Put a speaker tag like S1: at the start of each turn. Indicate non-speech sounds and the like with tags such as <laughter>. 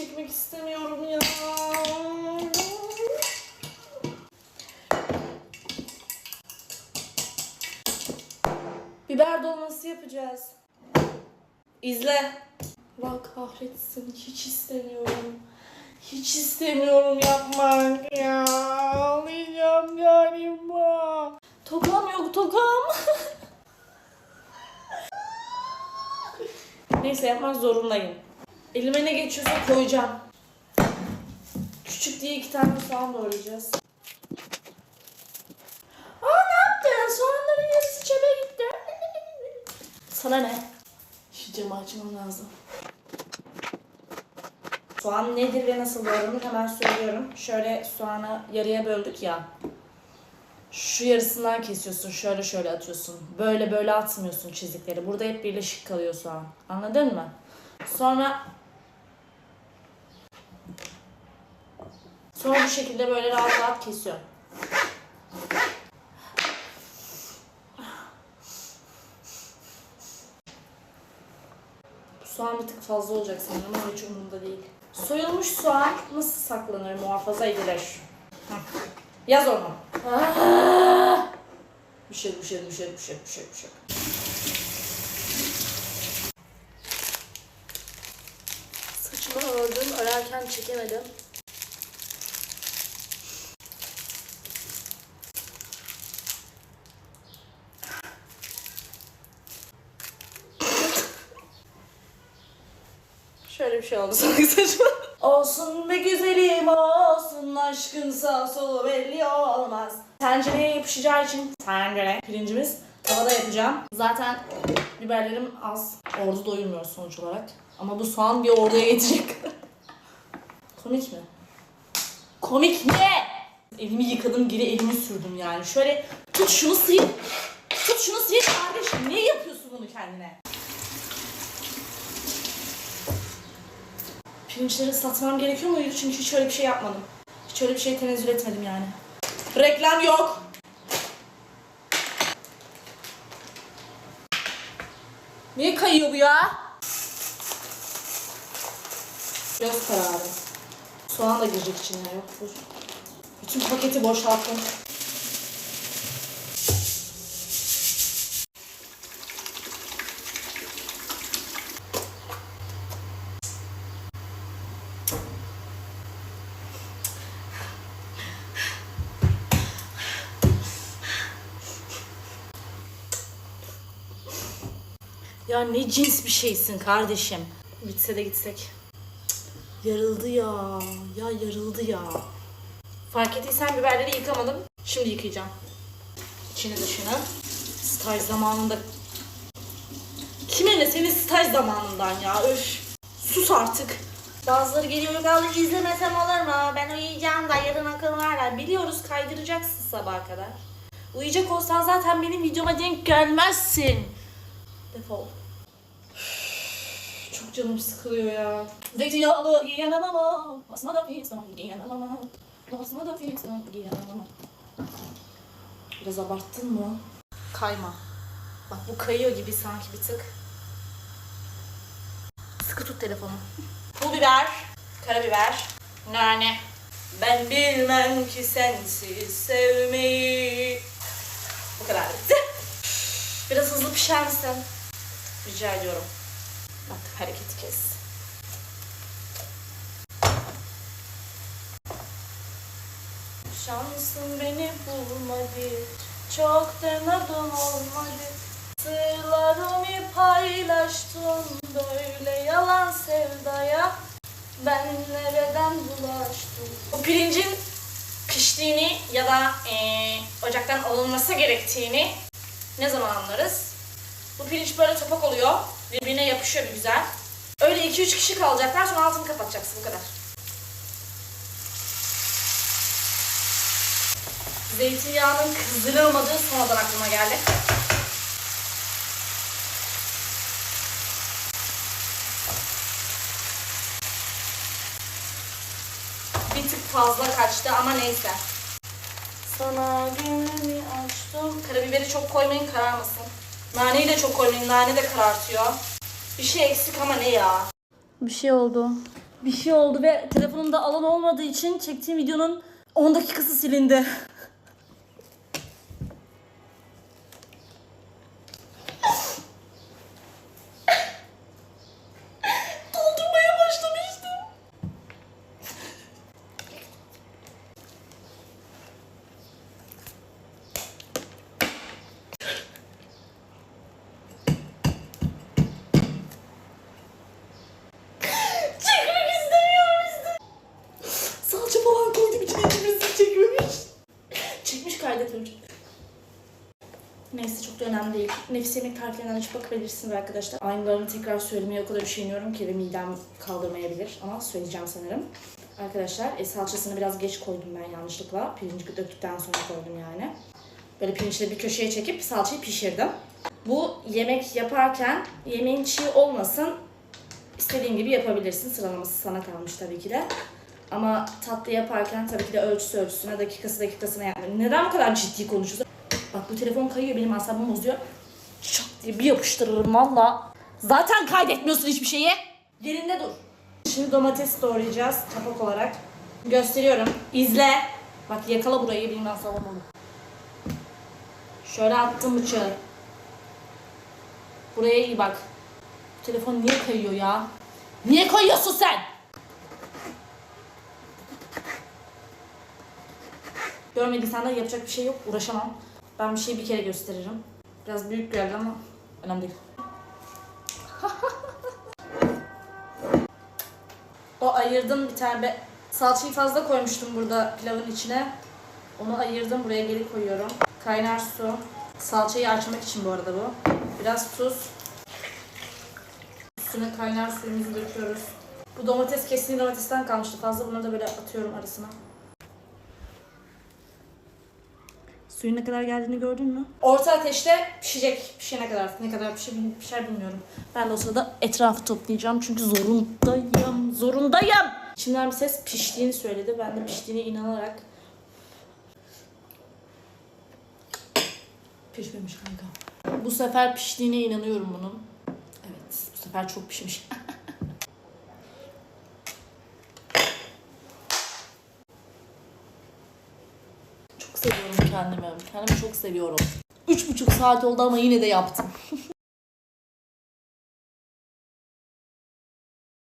S1: çekmek istemiyorum ya. Biber dolması yapacağız. İzle. Bak kahretsin hiç istemiyorum. Hiç istemiyorum yapmak ya. Ağlayacağım galiba. Tokam yok tokam. <laughs> Neyse yapmak zorundayım. Elime ne geçiyorsa koyacağım. Küçük diye iki tane soğan doğrayacağız. Aa ne yaptın? Soğanların yarısı çöpe gitti. <laughs> Sana ne? Şu camı açmam lazım. Soğan nedir ve nasıl doğranır hemen söylüyorum. Şöyle soğanı yarıya böldük ya. Şu yarısından kesiyorsun, şöyle şöyle atıyorsun. Böyle böyle atmıyorsun çizikleri. Burada hep birleşik kalıyor soğan. Anladın mı? Sonra Sonra bu şekilde böyle rahat rahat kesiyor. Soğan bir tık fazla olacak sanırım ama hiç umurumda değil. Soyulmuş soğan nasıl saklanır, muhafaza edilir? Yaz onu. Aa! Düşer, düşer, düşer, düşer, düşer, düşer. Saçımı ördüm, örerken çekemedim. Şöyle bir şey oldu sanki saçma. <laughs> Olsun be güzelim olsun aşkın sağ solu belli olmaz. Tencereye yapışacağı için tencere pirincimiz tavada yapacağım. Zaten biberlerim az. Ordu doyurmuyor sonuç olarak. Ama bu soğan bir orduya yetecek. <laughs> Komik mi? Komik ne? Elimi yıkadım geri elimi sürdüm yani. Şöyle tut şunu sıyır. Tut şunu sıyır kardeşim. Niye yapıyorsun bunu kendine? Pirinçleri ıslatmam gerekiyor muydu? Çünkü hiç öyle bir şey yapmadım. Hiç öyle bir şey tenezzül etmedim yani. Reklam yok. Niye kayıyor bu ya? Göz kararı. Soğan da girecek içine yok. Bütün paketi boşalttım. Ya ne cins bir şeysin kardeşim. Bitse de gitsek. Yarıldı ya. Ya yarıldı ya. Fark ettiysen biberleri yıkamadım. Şimdi yıkayacağım. İçini dışını. Staj zamanında. Kime ne senin staj zamanından ya öf. Sus artık. Bazıları geliyor yok izlemesem olur mu? Ben uyuyacağım da yarın akıl var. Biliyoruz kaydıracaksın sabaha kadar. Uyuyacak olsan zaten benim videoma denk gelmezsin. Defol. Çok canım sıkılıyor ya. Zeytinyağlı giyemem ama basmada fistan giyemem ama basmada fistan giyemem ama Biraz abarttın mı? Kayma. Bak bu kayıyor gibi sanki bir tık. Sıkı tut telefonu. Pul biber, karabiber, nane. Ben bilmem ki sensiz sevmeyi. Bu kadar bitti. Biraz hızlı pişer misin? Rica ediyorum. Bak hareketi kes. Şansın beni bulmadı. Çok denedim olmadı. Sırlarımı paylaştım böyle yalan sevdaya. Ben nereden bulaştım? Bu pirincin piştiğini ya da eee, ocaktan alınması gerektiğini ne zaman anlarız? Bu pirinç böyle topak oluyor. Birbirine yapışıyor bir güzel. Öyle 2-3 kişi kalacaklar sonra altını kapatacaksın bu kadar. Zeytinyağının kızdırılmadığı sonradan aklıma geldi. Bir tık fazla kaçtı ama neyse. Sana gönlümü açtım. Karabiberi çok koymayın kararmasın. Naneyi de çok koymayın. Nane de karartıyor. Bir şey eksik ama ne ya?
S2: Bir şey oldu.
S1: bir şey oldu ve telefonumda alan olmadığı için çektiğim videonun 10 dakikası silindi. Neyse çok da önemli değil. Nefis yemek tariflerinden açıp bakabilirsiniz arkadaşlar. Aynılarını tekrar söylemeye o kadar üşeniyorum ki ve midem kaldırmayabilir. Ama söyleyeceğim sanırım. Arkadaşlar e, salçasını biraz geç koydum ben yanlışlıkla. Pirinci döktükten sonra koydum yani. Böyle pirinçleri bir köşeye çekip salçayı pişirdim. Bu yemek yaparken yemeğin çiğ olmasın İstediğin gibi yapabilirsin. Sıralaması sana kalmış tabii ki de. Ama tatlı yaparken tabii ki de ölçüsü ölçüsüne, dakikası dakikasına yapmayın. Neden bu kadar ciddi konuşuyorsun? Bak bu telefon kayıyor, benim asabımı bozuyor. Şak diye bir yapıştırırım valla. Zaten kaydetmiyorsun hiçbir şeyi. Yerinde dur. Şimdi domates doğrayacağız kapak olarak. Gösteriyorum. İzle. Bak yakala burayı, benim asabım olur. Şöyle attım bıçağı. Buraya iyi bak. Bu telefon niye kayıyor ya? Niye koyuyorsun sen? Görmediysen de yapacak bir şey yok. Uğraşamam. Ben bir şeyi bir kere gösteririm. Biraz büyük geldi ama önemli değil. <laughs> o ayırdım bir tane. Salçayı fazla koymuştum burada pilavın içine. Onu ayırdım. Buraya geri koyuyorum. Kaynar su. Salçayı açmak için bu arada bu. Biraz tuz. Üstüne kaynar suyumuzu döküyoruz. Bu domates kesin domatesten kalmıştı fazla. Bunları da böyle atıyorum arasına. Suyun ne kadar geldiğini gördün mü? Orta ateşte pişecek. Pişene kadar. Ne kadar pişer, pişer bilmiyorum. Ben de o sırada etrafı toplayacağım. Çünkü zorundayım. Zorundayım. Şimdiden bir ses piştiğini söyledi. Ben de piştiğine inanarak Pişmemiş kanka. Bu sefer piştiğine inanıyorum bunun. Evet, bu sefer çok pişmiş. Seviyorum kendimi. Kendimi çok seviyorum. Üç buçuk saat oldu ama yine de yaptım.